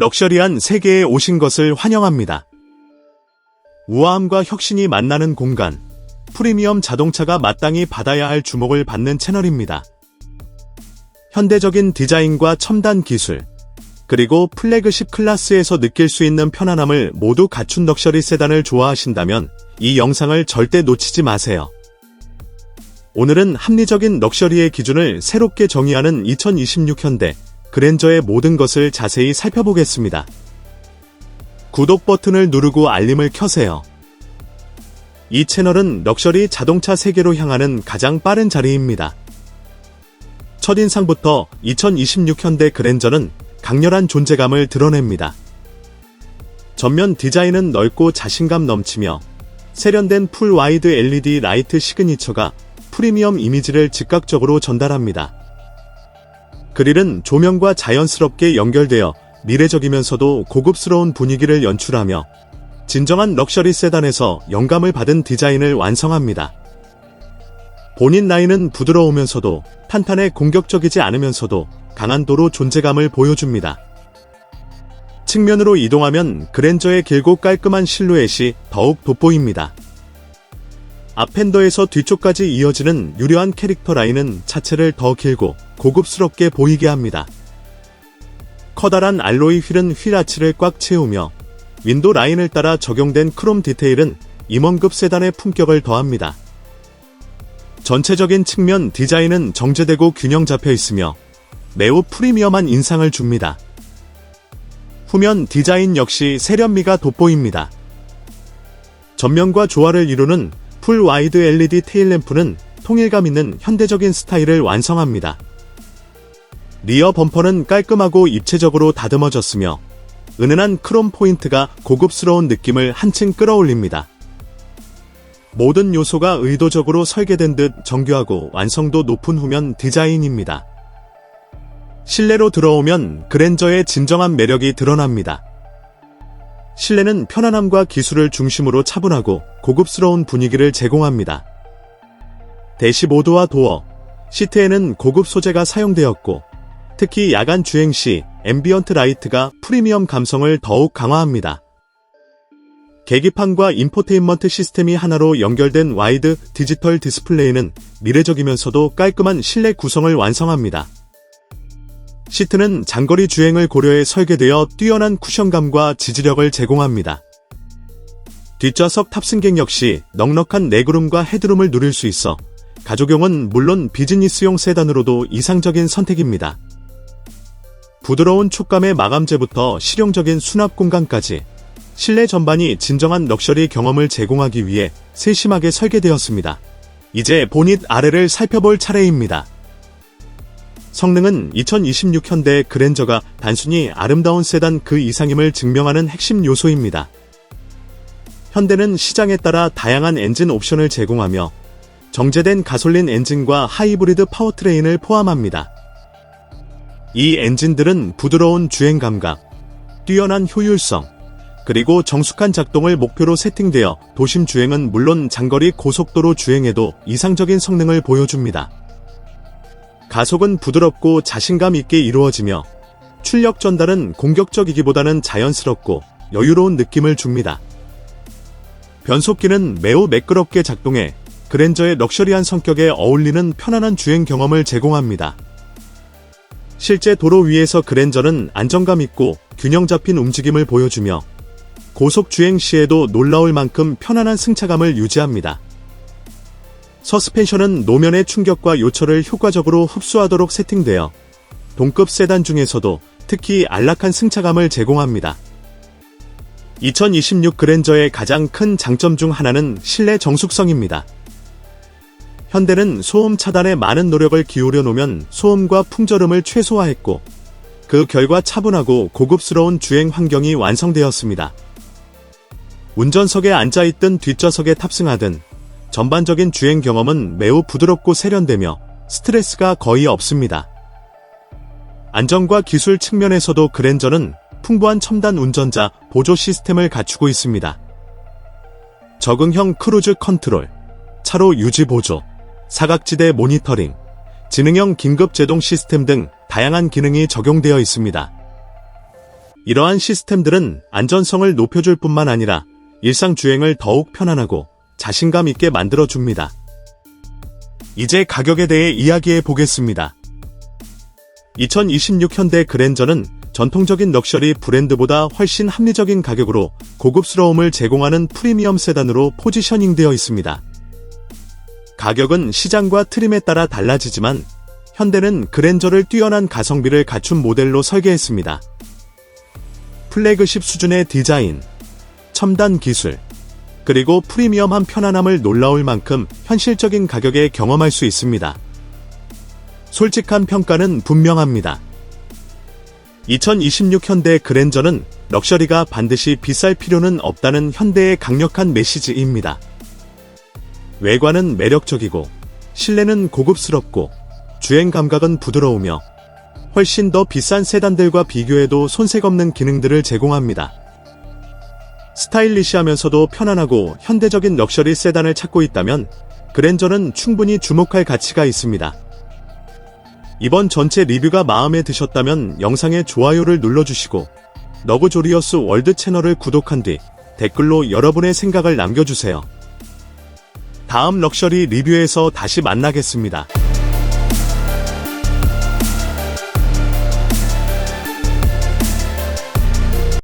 럭셔리한 세계에 오신 것을 환영합니다. 우아함과 혁신이 만나는 공간, 프리미엄 자동차가 마땅히 받아야 할 주목을 받는 채널입니다. 현대적인 디자인과 첨단 기술, 그리고 플래그십 클래스에서 느낄 수 있는 편안함을 모두 갖춘 럭셔리 세단을 좋아하신다면 이 영상을 절대 놓치지 마세요. 오늘은 합리적인 럭셔리의 기준을 새롭게 정의하는 2026 현대 그랜저의 모든 것을 자세히 살펴보겠습니다. 구독 버튼을 누르고 알림을 켜세요. 이 채널은 럭셔리 자동차 세계로 향하는 가장 빠른 자리입니다. 첫인상부터 2026 현대 그랜저는 강렬한 존재감을 드러냅니다. 전면 디자인은 넓고 자신감 넘치며 세련된 풀 와이드 LED 라이트 시그니처가 프리미엄 이미지를 즉각적으로 전달합니다. 그릴은 조명과 자연스럽게 연결되어 미래적이면서도 고급스러운 분위기를 연출하며 진정한 럭셔리 세단에서 영감을 받은 디자인을 완성합니다. 본인 라인은 부드러우면서도 탄탄해 공격적이지 않으면서도 강한도로 존재감을 보여줍니다. 측면으로 이동하면 그랜저의 길고 깔끔한 실루엣이 더욱 돋보입니다. 앞핸더에서 뒤쪽까지 이어지는 유려한 캐릭터 라인은 차체를 더 길고 고급스럽게 보이게 합니다. 커다란 알로이 휠은 휠 아치를 꽉 채우며 윈도 라인을 따라 적용된 크롬 디테일은 임원급 세단의 품격을 더합니다. 전체적인 측면 디자인은 정제되고 균형 잡혀 있으며 매우 프리미엄한 인상을 줍니다. 후면 디자인 역시 세련미가 돋보입니다. 전면과 조화를 이루는 풀 와이드 LED 테일램프는 통일감 있는 현대적인 스타일을 완성합니다. 리어 범퍼는 깔끔하고 입체적으로 다듬어졌으며 은은한 크롬 포인트가 고급스러운 느낌을 한층 끌어올립니다. 모든 요소가 의도적으로 설계된 듯 정교하고 완성도 높은 후면 디자인입니다. 실내로 들어오면 그랜저의 진정한 매력이 드러납니다. 실내는 편안함과 기술을 중심으로 차분하고 고급스러운 분위기를 제공합니다. 대시보드와 도어, 시트에는 고급 소재가 사용되었고, 특히 야간 주행 시 앰비언트 라이트가 프리미엄 감성을 더욱 강화합니다. 계기판과 인포테인먼트 시스템이 하나로 연결된 와이드 디지털 디스플레이는 미래적이면서도 깔끔한 실내 구성을 완성합니다. 시트는 장거리 주행을 고려해 설계되어 뛰어난 쿠션감과 지지력을 제공합니다. 뒷좌석 탑승객 역시 넉넉한 레그룸과 헤드룸을 누릴 수 있어 가족용은 물론 비즈니스용 세단으로도 이상적인 선택입니다. 부드러운 촉감의 마감재부터 실용적인 수납 공간까지 실내 전반이 진정한 럭셔리 경험을 제공하기 위해 세심하게 설계되었습니다. 이제 보닛 아래를 살펴볼 차례입니다. 성능은 2026 현대 그랜저가 단순히 아름다운 세단 그 이상임을 증명하는 핵심 요소입니다. 현대는 시장에 따라 다양한 엔진 옵션을 제공하며 정제된 가솔린 엔진과 하이브리드 파워트레인을 포함합니다. 이 엔진들은 부드러운 주행 감각, 뛰어난 효율성, 그리고 정숙한 작동을 목표로 세팅되어 도심 주행은 물론 장거리 고속도로 주행에도 이상적인 성능을 보여줍니다. 가속은 부드럽고 자신감 있게 이루어지며 출력 전달은 공격적이기보다는 자연스럽고 여유로운 느낌을 줍니다. 변속기는 매우 매끄럽게 작동해 그랜저의 럭셔리한 성격에 어울리는 편안한 주행 경험을 제공합니다. 실제 도로 위에서 그랜저는 안정감 있고 균형 잡힌 움직임을 보여주며 고속 주행 시에도 놀라울 만큼 편안한 승차감을 유지합니다. 서스펜션은 노면의 충격과 요철을 효과적으로 흡수하도록 세팅되어 동급 세단 중에서도 특히 안락한 승차감을 제공합니다. 2026 그랜저의 가장 큰 장점 중 하나는 실내 정숙성입니다. 현대는 소음 차단에 많은 노력을 기울여 놓으면 소음과 풍절음을 최소화했고 그 결과 차분하고 고급스러운 주행 환경이 완성되었습니다. 운전석에 앉아있든 뒷좌석에 탑승하든 전반적인 주행 경험은 매우 부드럽고 세련되며 스트레스가 거의 없습니다. 안전과 기술 측면에서도 그랜저는 풍부한 첨단 운전자 보조 시스템을 갖추고 있습니다. 적응형 크루즈 컨트롤, 차로 유지 보조, 사각지대 모니터링, 지능형 긴급 제동 시스템 등 다양한 기능이 적용되어 있습니다. 이러한 시스템들은 안전성을 높여줄 뿐만 아니라 일상 주행을 더욱 편안하고 자신감 있게 만들어줍니다. 이제 가격에 대해 이야기해 보겠습니다. 2026 현대 그랜저는 전통적인 럭셔리 브랜드보다 훨씬 합리적인 가격으로 고급스러움을 제공하는 프리미엄 세단으로 포지셔닝되어 있습니다. 가격은 시장과 트림에 따라 달라지지만 현대는 그랜저를 뛰어난 가성비를 갖춘 모델로 설계했습니다. 플래그십 수준의 디자인, 첨단 기술, 그리고 프리미엄한 편안함을 놀라울 만큼 현실적인 가격에 경험할 수 있습니다. 솔직한 평가는 분명합니다. 2026 현대 그랜저는 럭셔리가 반드시 비쌀 필요는 없다는 현대의 강력한 메시지입니다. 외관은 매력적이고, 실내는 고급스럽고, 주행 감각은 부드러우며, 훨씬 더 비싼 세단들과 비교해도 손색 없는 기능들을 제공합니다. 스타일리시하면서도 편안하고 현대적인 럭셔리 세단을 찾고 있다면, 그랜저는 충분히 주목할 가치가 있습니다. 이번 전체 리뷰가 마음에 드셨다면 영상에 좋아요를 눌러주시고 너브조리어스 월드 채널을 구독한 뒤 댓글로 여러분의 생각을 남겨주세요. 다음 럭셔리 리뷰에서 다시 만나겠습니다.